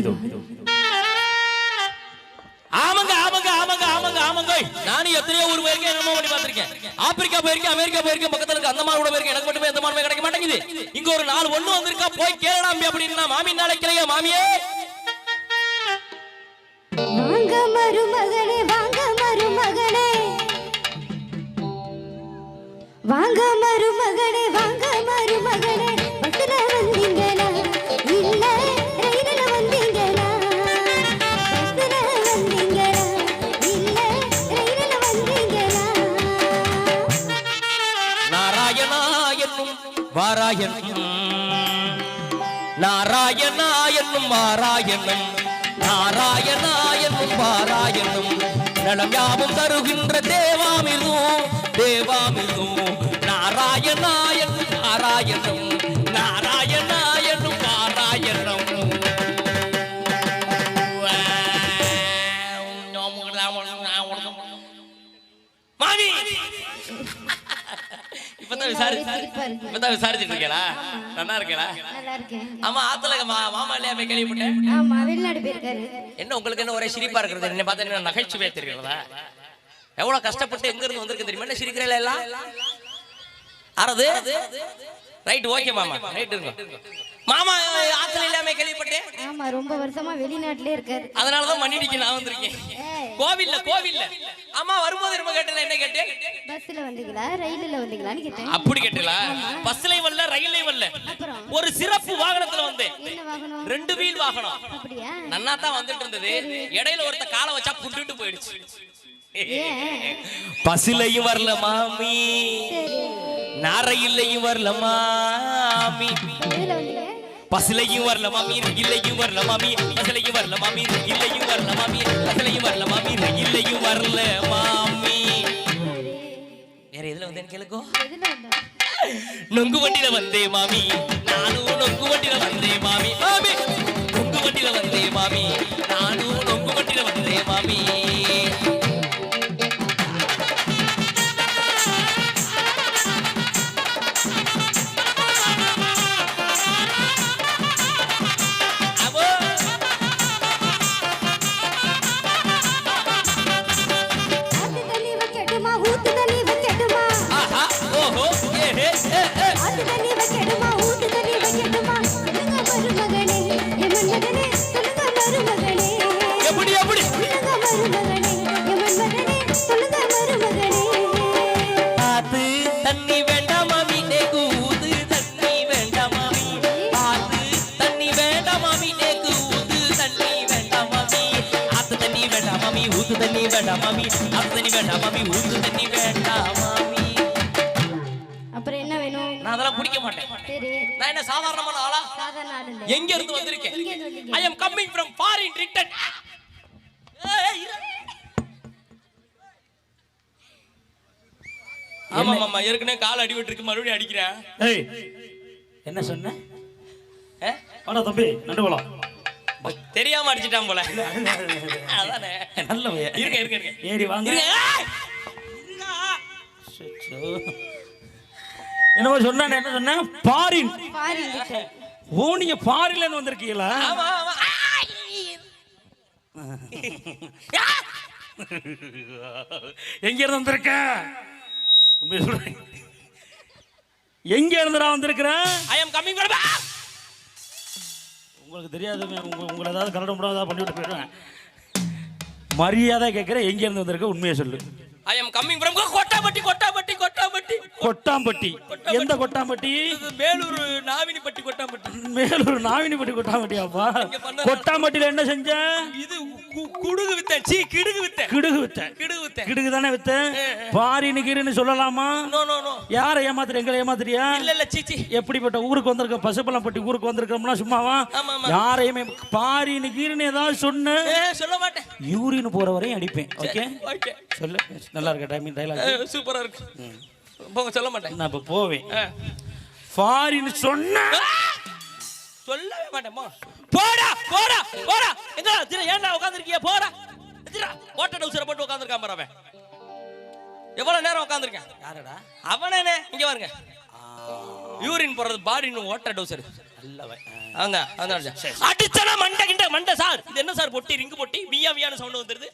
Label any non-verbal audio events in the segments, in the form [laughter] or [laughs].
இதோ ஆமாங்க ஆமாங்க ஆமாங்க ஆமாங்க ஆமாங்க. நானும் எத்தனையோ ஊர் போயிருக்கேன் என்னமோ பண்ணி பார்த்திருக்கேன். ஆப்பிரிக்கா போயிருக்கேன் அமெரிக்கா போயிருக்கேன் பக்கத்துல இருக்க அந்த மாதிரி கூட போயிருக்கேன். எனக்கு மட்டுமே எந்த மாதிரி கிடைக்க மாட்டேங்குது. இங்க ஒரு நாலு ஒண்ணு வந்திருக்கா போய் கேளடாம்பி அப்படின்னா மாமி நாளைக்கலையா மாமியே? வாங்க மருமகனே வாங்க மருமகனே. வாங்க என்னும் வாராயணன் நாராயணா என்னும் வாராயணம் நலம் யாவும் தருகின்ற தேவாமிர்தும் தேவாமிர்தும் நாராயணா என்னும் நாராயணம் நாராயணா என்னும் நாராயணம் மாமி இப்பதான் விசாரி இப்பதான் விசாரிச்சுட்டு இருக்கீங்களா? நல்லா இருக்கீங்களா ஆமா ஆத்துல மாமா இல்லையா போய் கேள்விப்பட்டேன்? ஆமா வெளிநாடு போயிருக்காரு. என்ன உங்களுக்கு என்ன ஒரே சிரிப்பா இருக்கிறது? என்ன பார்த்தா என்ன நகைச்சுவையா தெரியுங்களா எவ்வளவு கஷ்டப்பட்டு எங்க இருந்து வந்திருக்கு தெரியுமா? என்ன சிரிக்கிறீங்களா எல்லாம்? ஆறது ரைட் ஓகே மாமா. ரைட் மாமா ஆத்துல இல்லாம கேள்விப்பட்டேன். ஆமா ரொம்ப வருஷமா வெளிநாட்டுல இருக்காரு. அதனாலதான் மண்ணிடிக்கு நான் வந்திருக்கேன். கோவில்ல கோவில்ல. ஆமா வரும்போது ரொம்ப கேட்டல என்ன கேட்டேன்? பஸ்ல வந்தீங்களா? ரயில்ல வந்தீங்களான்னு கேட்டேன். அப்படி கேட்டல பஸ்லயும் வரல ரயிலையும் வரல. ஒரு சிறப்பு வாகனத்துல வந்தேன். ரெண்டு வீல் வாகனம். அப்படியா? நன்னா தான் வந்துட்டு இருந்தது. இடையில ஒருத்த காலை வச்சா புட்டுட்டு போயிடுச்சு. பசிலையும் வரல மாமி. சரி. நாரையிலையும் வரல மாமி. பசிலையும் வரல மாமி இல்லையும் வரல மாமி. பசலையும் வரல மாமி இல்லையும் வரல மாமி. பசலையும் வரல மாமி இல்லையும் வரல மாமி. வேற எதுல வந்தேன் கேளுக்கோ நொங்கு வண்டியில வந்தே மாமி. நானும் நொங்கு வண்டியில வந்தே மாமி. மாமி நொங்கு வண்டியில வந்தே மாமி. நானும் நொங்கு வண்டியில வந்தே மாமி. ஊத்து தண்ணி வேண்டாம் மாமி ஆத்து தண்ணி வேண்டாம் மாமி ஊத்து தண்ணி வேண்டாம் மாமி. அப்புறம் என்ன வேணும்? நான் அதெல்லாம் குடிக்க மாட்டேன். சரி. நான் என்ன சாதாரணமான ஆளா? சாதாரண ஆள் இல்ல எங்க இருந்து வந்திருக்கேன்? I am coming from foreign return ஆமா ஆமா ஏற்கனவே கால் அடிபட்டு இருக்கு மறுபடியும் அடிக்கிறேன். ஏய். என்ன சொன்ன? வாடா தம்பி நண்டு போலாம். தெரியாம அடிச்சிட்டான் போல. அதானே. நல்ல பைய. இருங்க இருங்க இருங்க. ஏறி வாங்க. என்னமோ சொன்ன என்ன சொன்ன? பாரின். ஓ நீங்க பாரில இருந்து வந்திருக்கீங்களா? ஆமா! எங்க இருந்து வந்திருக்க? உண்மையை சொல்றேன் எங்க இருந்துடா வந்திருக்கிற? I am coming from உங்களுக்கு தெரியாது உங்க உங்களை ஏதாவது கரடம் படம் ஏதாவது பண்ணிவிட்டு போயிடுவேன். மரியாதை கேட்குறேன் எங்க இருந்து வந்திருக்க உண்மையை சொல்லு. I am coming from கொட்டாப்பட்டி கொட்டாப்பட்டி கொட்டாப்பட்டி Kottampatti. எந்த கொட்டாம்பட்டி? மேலூர் நாவினிப்பட்டி கொட்டாப்பட்டி மேலூர் நாவினிப்பட்டி கொட்டாம்பட்டியாப்பா? இங்க பண்ண- கொட்டாம்பட்டியில என்ன செஞ்ச? இது குடுகு வித்தேன். சீ கிடுகு வித்தேன். கிடுகு வித்த கிடுகு வித்தேன். கிடுகு தானே வித்த பாரின்னு கீரின்னு சொல்லலாமா? யாரை ஏமாத்துற? எங்களை ஏமாத்துறியா? இல்ல இல்ல சீ சீ. எப்படிப்பட்ட ஊருக்கு வந்திருக்க? பசுப்பள்ளம்பட்டி ஊருக்கு வந்திருக்கோம்னா சும்மாவா. யாரையுமே பாரின்னு கீரின்னு ஏதாவது சொன்ன. சொல்ல மாட்டேன். யூரின் போற வரையும் அடிப்பேன். ஓகே? ஓகே. சொல்லு. நல்லா இருக்க டைமிங் டைலாக் சூப்பரா இருக்கு. போங்க சொல்ல மாட்டேன். நான் இப்ப போவேன். ஃபாரின் சொன்ன! சொல்லவே மாட்டேம்மா போடா போடா போடா. திரு ஏன்டா உட்கார்ந்திருக்கிய? போடா ஓட்ட டவுசரை போட்டு உட்கார்ந்திருக்கான் பாரு அவன். எவ்வளவு நேரம் உட்கார்ந்திருக்கேன்? யாரடா? அவனே இங்க பாருங்க. யூரின் போறது பாடின்னு ஓட்ட டவுசர் அவங்க அவங்க அடிச்சனா மண்டை கிண்ட மண்டை சார் இது என்ன சார் பொட்டி ரிங்கு பொட்டி வியா வியான்னு சவுண்ட் வந்துருது.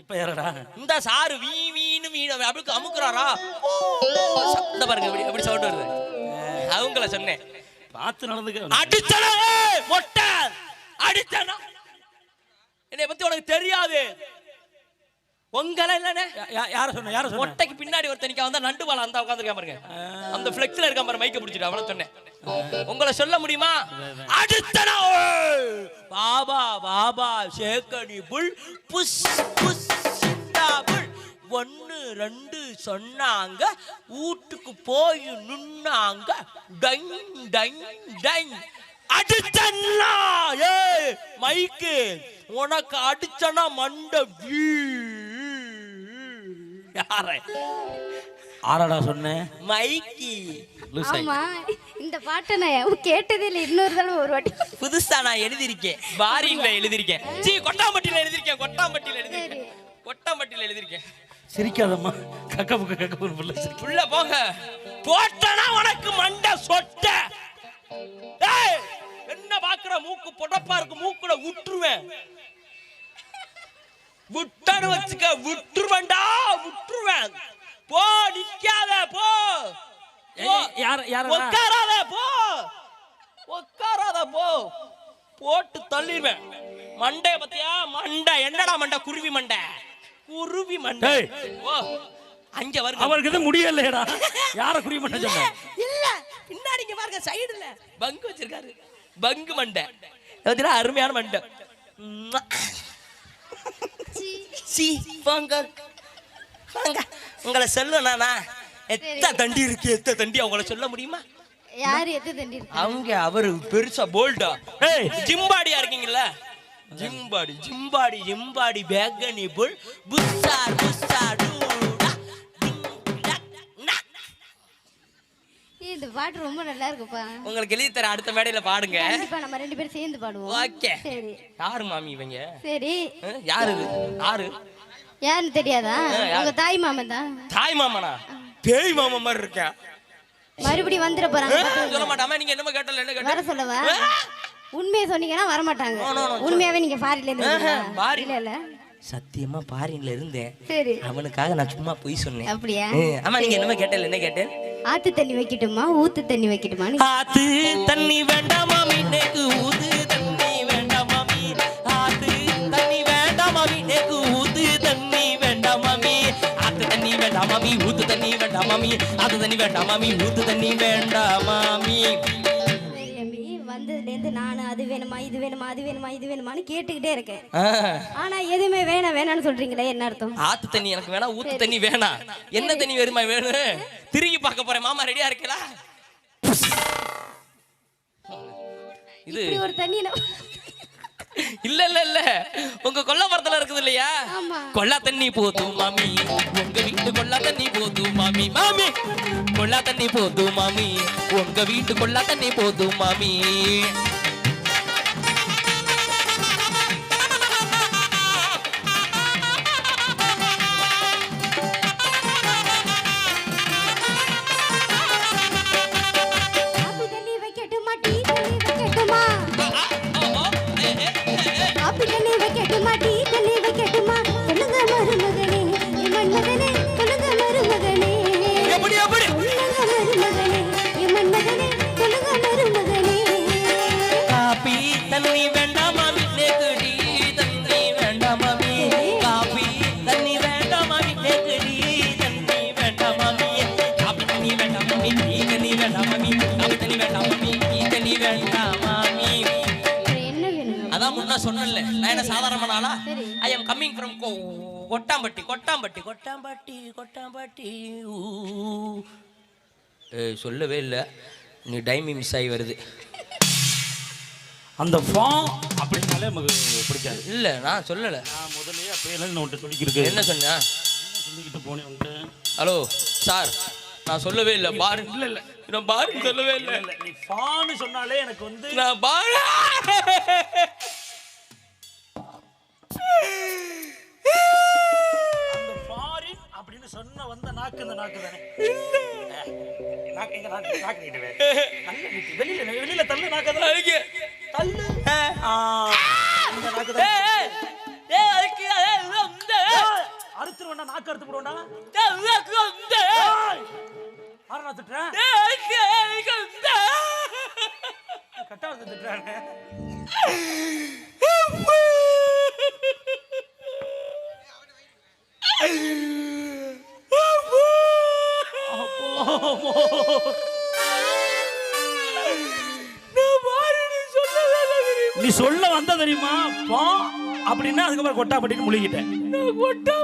இப்ப யாரடா? இந்த சார் வீ வீன்னு வீ அப்படிக்கு அமுக்குறாரா? இந்த பாருங்க இப்படி எப்படி சவுண்ட் வருது. அவங்கள சொன்னேன். பார்த்து நடந்துக்க அடிச்சனா மொட்டை! அடிச்சனா. என்னை பத்தி உனக்கு தெரியாது. உங்கள இல்லனே யார சொன்ன யார சொன்ன? மொட்டைக்கு பின்னாடி ஒருத்தனிக்கா வந்தா நண்டு வாழ அந்த உட்காந்துருக்கா பாருங்க. அந்த ஃபிளெக்ஸ்ல இருக்க பாரு மைக்க பிடிச்சிட்டு அவன சொன்னேன். உங்களை சொல்ல முடியுமா? அடுத்தனா பாபா பாபா சேக்கடி புல் புஸ் புஸ் சித்தா புல். ஒன்னு ரெண்டு சொன்னாங்க. வீட்டுக்கு போய் நின்னாங்க. டைங் டைங் டைங். அடிச்சன்னா ஏ மைக்கு உனக்கு அடிச்சனா மண்டை வீ யாரை? ஆராடா சொன்னேன் மைக்கி. ஆமா இந்த பாட்டை நான் கேட்டதே இல்லை இன்னொரு தடவை ஒரு வாட்டி. புதுசா நான் எழுதியிருக்கேன். பாரின்ல எழுதியிருக்கேன். சீ கொட்டாம்பட்டியில எழுதியிருக்கேன் கொட்டாம்பட்டியில எழுதியிருக்கேன். கொட்டாம்பட்டியில எழுதியிருக்கேன். சிரிக்காதம்மா. கக்க புக்க கக்க புள்ள போங்க. போட்டனா உனக்கு மண்டை சொட்ட. டேய் என்ன பாக்குற மூக்கு பொடப்பா இருக்கு மூக்குல விட்டுருவேன் விட்டனு வச்சுக்க விட்டுருவேன்டா விட்டுருவேன். போ நிக்காத போ. யார யார உட்காராத போ. உட்காராத போ. போட்டு தள்ளிடுவேன். மண்டைய பத்தியா மண்டை. என்னடா மண்டை? குருவி மண்டை. குருவி மண்டை. ஓ அங்க வருங்க. அவருக்கு இது முடியலையடா யார குறி பண்ண சொன்ன? இல்ல பின்னாடி இங்க பாருங்க சைடுல பங்கு வச்சிருக்காரு. பங்கு மண்டை. அருமையான மண்டை. சி வாங்க. உங்களை சொல்லணானா எத்த தண்டி இருக்கு எத்த தண்டி அவங்கள சொல்ல முடியுமா? யார் தண்டி அவங்க அவரு பெருசா போல்டா ஏய் ஜிம்பாடியா இருக்கீங்கல்ல? Gym body gym body gym body பேகனி புல். புஸ்ஸார் புஸ்ஸார் டூடா இந்த பாட்டு ரொம்ப நல்லா இருக்குப்பா உங்களுக்கு எழுதி தர அடுத்த மேடையில பாடுங்க. கண்டிப்பா நம்ம ரெண்டு பேரும் சேர்ந்து பாடுவோம். ஓகே. சரி. யாரு மாமி இவங்க? சரி. யாரு இது? யாரு? யாருன்னு தெரியாதா? உங்க தாய் மாமன் தான் தாய் மாமனா? பேய் மாமா மாதிரி இருக்கேன். மறுபடியும் வந்துட போறாங்க சொல்ல மாட்டாம நீங்க என்னமோ கேட்டல என்ன வர கேட்ட சொல்லவா உண்மையை சொன்னீங்கன்னா வர மாட்டாங்க No, no, no. உண்மையாவே நீங்க ஃபாரின்ல இருந்து. இல்ல இல்ல. சத்தியமா பாரின்ல இருந்தேன். சரி. அவனுக்காக நான் சும்மா பொய் சொன்னேன். அப்படியா? ஆமா நீங்க என்னமோ கேட்டல என்ன கேட்டேன்? ஆத்து தண்ணி வைக்கட்டுமா ஊத்து தண்ணி வைக்கட்டுமா? ஆத்து தண்ணி வேண்டாமா மாமி ஊத்து தண்ணி வேண்டாமா ஆத்து தண்ணி வேண்டாமா மாமி ஊத்து தண்ணி வேண்டாமா ஆத்து தண்ணி வேண்டாமா ஊத்து தண்ணி வேண்டாமா ஆத்து தண்ணி வேண்டாமா ஊத்து தண்ணி வேண்டாமா அம்பி வந்ததுல இருந்து நானு அது வேணுமா இது வேணுமா அது வேணுமா இது வேணுமான்னு கேட்டுக்கிட்டே இருக்கேன். ஆனா எதுவுமே வேணாம் வேணாம்னு சொல்றீங்களே என்ன அர்த்தம்? ஆத்து தண்ணி எனக்கு வேணாம் ஊத்து தண்ணி வேணாம். என்ன தண்ணி வேணுமா வேணும் திரும்பி பார்க்க போறேன் மாமா ரெடியா இருக்கலா இது ஒரு தண்ணி இல்ல இல்ல இல்ல. உங்க கொல்லப்புறத்துல இருக்குது இல்லையா? கொள்ளா தண்ணி போதும் மாமி. உங்க வீட்டு கொள்ளா தண்ணி போதும் மாமி. மாமி கொள்ளா தண்ணி போதும் மாமி. உங்க வீட்டு கொள்ளா தண்ணி போதும் மாமி. நான் என்ன சாதாரணமான ஆளா சரி. I am coming from Kottampatti Kottampatti. Kottampatti Kottampatti சொல்லவே இல்லை. நீ டைமி மிஸ் ஆகி வருது. அந்த ஃபா அப்படின்னாலே நமக்கு பிடிக்காது. இல்லை நான் சொல்லலை. நான் முதல்லயே அப்படியே நான் உன்கிட்ட சொல்லிக்கிருக்கு? என்ன சொன்னேன் சொல்லிக்கிட்டு போனேன் உன்கிட்ட ஹலோ சார் நான் சொல்லவே இல்லை. பாரு. இல்ல இல்ல. நான் பாரு சொல்லவே இல்லை. இல்ல நீ ஃபான்னு சொன்னாலே எனக்கு வந்து நான் பாரு. சொன்ன வந்த நாக்கு இந்த நாக்கு தானே. வெளியில வெளியில தள்ளு நாக்கு தள்ளு. இந்த நாக்கு வந்து, அறுத்துருவேண்டா நாக்கு அறுத்து போடுவேண்டா ஆறு நான் திட்டுறேன்? ஏய், நீ சொல்ல வந்த தெரியுமா? பா. அப்படின்னா அதுக்கப்புறம் கொட்டா பட்டின்னு முழுகிட்டேன் கொட்டா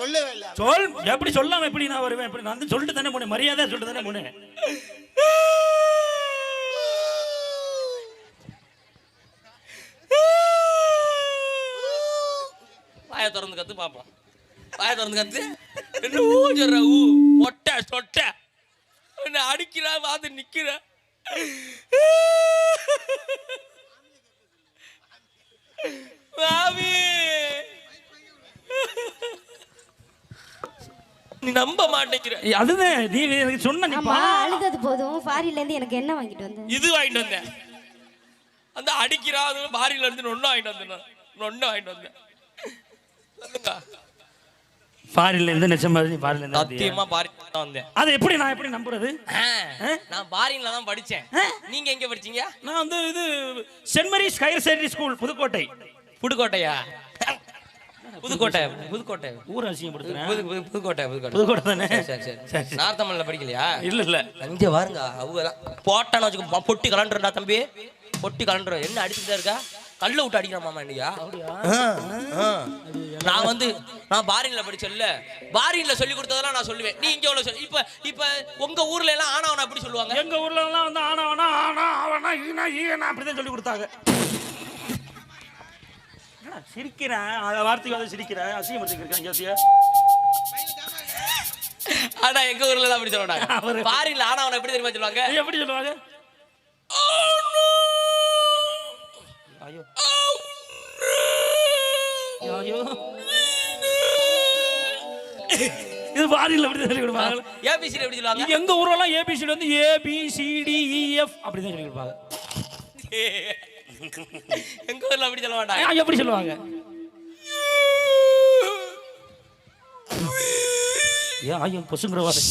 சொல்லவே இல்லை. சொல் எப்படி சொல்லாம எப்படி நான் வருவேன்? எப்படி நான் வந்து சொல்லிட்டு தானே போனேன் மரியாதை சொல்லிட்டு தானே போனேன். வாயை திறந்து கத்து பாப்போம் வாயை திறந்து கத்து. என்ன ஊ சொல்ற ஊ? மொட்டை சொட்டை. என்ன அடிக்கிறா வந்து நிக்கிற. மாமி நீ நம்ப மாட்டேங்கிற. அதுதான் நீ எனக்கு சொன்ன நீ பா. அழுதது போதும். ஃபாரின்ல இருந்து எனக்கு என்ன வாங்கிட்டு வந்த? இது வாங்கிட்டு வந்தேன். அந்த அடிக்கிறா அது பாரியில இருந்து நொண்ணு வாங்கிட்டு வந்தேன் நொண்ணு வாங்கிட்டு வந்தேன். சொல்லுங்க. ஃபாரின்ல இருந்து நிச்சயமா நீ ஃபாரின்ல இருந்து வந்தியா? சத்தியமா பாரி தான் வந்தேன். அது எப்படி நான் எப்படி நம்புறது? ஆ, நான் பாரின்ல தான் படிச்சேன். நீங்க எங்க படிச்சீங்க? நான் வந்து இது Saint Mary's higher secondary school Pudukkottai. புதுக்கோட்டையா? Pudukkottai Pudukkottai ஊர் அசிங்கப்படுத்துறேன். புது புது- புதுக்கோட்டை புதுக்கோட்டை. புதுக்கோட்டை தானே? சரி சரி சரி. நார்த்தமல்ல படிக்கலையா? இல்ல இல்ல. அங்கே பாருங்க அவங்க போட்டான்னு வச்சுக்கோ பொட்டி கலண்டுறா தம்பி. பொட்டி கலண்டுற என்ன அடிச்சுட்டு இருக்கா? கல்ல விட்டு அடிக்கிற மாமா இல்லையா நான் வந்து நான் பாரின்ல படிச்சேன்ல. பாரின்ல சொல்லி கொடுத்ததெல்லாம் நான் சொல்லுவேன். நீ இங்க சொல்லு இப்ப இப்ப உங்க ஊர்ல எல்லாம் ஆனவன எப்படி சொல்லுவாங்க? எங்க ஊர்ல எல்லாம் வந்து ஆனா ஆனா அவனா ஈனா ஈனா அப்படிதான் சொல்லி கொடுத்தாங்க. சிரிக்கிறேன் அந்த வார்த்தைக்கு வந்து சிரிக்கிறேன் அசிங்கப்படுத்திருக்கேன் ஜோசியா. [laughs] ஆனா எங்க ஊர்ல எல்லாம் அப்படி சொல்ல அவரு- மாட்டாங்க பாரின்ல ஆனவன எப்படி தெரியுமா சொல்லுவாங்க? எப்படி சொல்லுவாங்க? ஐயோ. ஐயோ. இது வாரியில் எப்படி சொல்லி கொடுப்பாங்க. ஏபிசி எப்படி சொல்லுவாங்க? எங்க ஊர்லலாம் ஏபிசிடி வந்து A B C D E F அப்படி தான் சொல்லி கொடுப்பாங்க. [laughs] எங்க ஊர்ல அப்படி சொல்ல மாட்டாங்க. எப்படி சொல்லுவாங்க? ஏன் ஐயோ பொசுங்கிற வார்த்தை?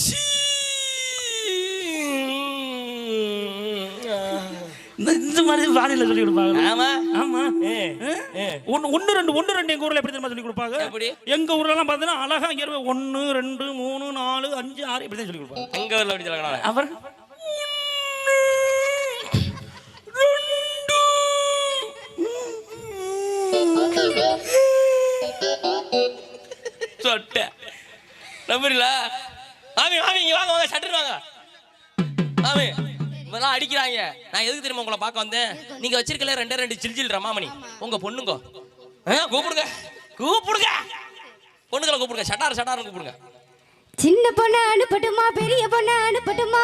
இந்த மாதிரி வானிலை சொல்லி கொடுப்பாங்க. ஆமா. ஆமா. ஒன்னு ஒன்னு ரெண்டு ஒன்னு ரெண்டு எங்க ஊர்ல எப்படி தெரியுமா சொல்லி கொடுப்பாங்க? எப்படி? எங்க ஊர்ல எல்லாம் பாத்தீங்கன்னா அழகா இங்க ஒன்னு ரெண்டு மூணு நாலு அஞ்சு ஆறு இப்படி தான் சொல்லி கொடுப்பாங்க. எங்க ஊர்ல அப்படி சொல்ல மாட்டாங்க நம்புறீங்களா ஆமி ஆமி இங்க வாங்க வாங்க சட்டர் வாங்க. மாமி இப்பெல்லாம் அடிக்கிறாங்க. நான் எதுக்கு தெரியுமா உங்களை பார்க்க வந்தேன்? நீங்க வச்சிருக்கல ரெண்டே ரெண்டு சில்ஜில் ரமாமணி உங்க பொண்ணுங்க. ஆ, கூப்பிடுங்க. கூப்பிடுங்க. பொண்ணுங்களை கூப்பிடுங்க. சட்டார் சட்டார்னு கூப்பிடுங்க. சின்ன பொண்ணு அனுப்பட்டுமா பெரிய பொண்ணு அனுப்பட்டுமா?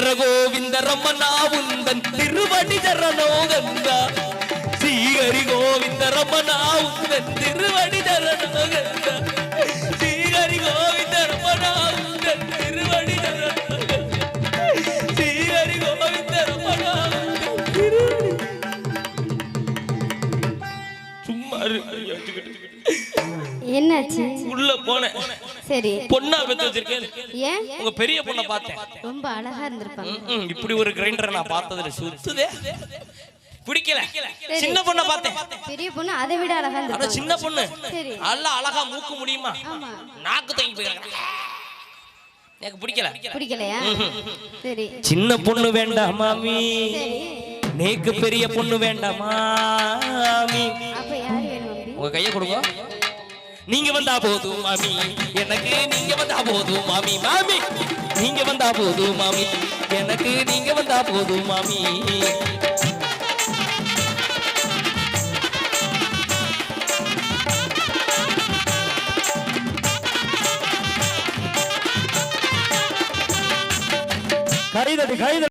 கோவிந்த ரமணா உந்தன் திருவடி சரணோ கந்தா ஸ்ரீஹரி கோவிந்த ரமணா உந்தன் திருவடி சரணோ கந்தா ஸ்ரீஹரி கோவிந்த ரமணா உந்தன் திருவடி கந்தா ஸ்ரீஹரி கோவிந்த ரமணா திருவடி சும்மா. என்னாச்சு? உள்ள போனேன். சரி. பொண்ணா பெத்து வச்சிருக்கேன். ஏன்? உங்க பெரிய பொண்ணை பார்த்தேன். ரொம்ப அழகா இருந்திருப்பாங்க. இப்படி ஒரு கிரைண்டரை நான் பார்த்ததுல சுத்துதே. பிடிக்கல. சின்ன பொண்ணை பார்த்தேன். பெரிய பொண்ணு அதை விட அழகா இருந்திருப்பாங்க. சின்ன பொண்ணு. சரி. நல்லா அழகா மூக்கு முடியுமா? ஆமா. நாக்கு தங்கி போயிருக்க எனக்கு பிடிக்கல. பிடிக்கலையா? சரி. சின்ன பொண்ணு வேண்டாம் மாமி. சரி. நேக்கு பெரிய பொண்ணு வேண்டாமா மாமி. அப்ப யார் வேணும் அம்பி உங்க கையை கொடுங்க. நீங்க வந்தா போதும் மாமி. எனக்கு நீங்க வந்தா போதும் மாமி மாமி. நீங்க வந்தா போதும் மாமி. எனக்கு நீங்க வந்தா போதும் மாமி. கைதட்டு கைதட்டு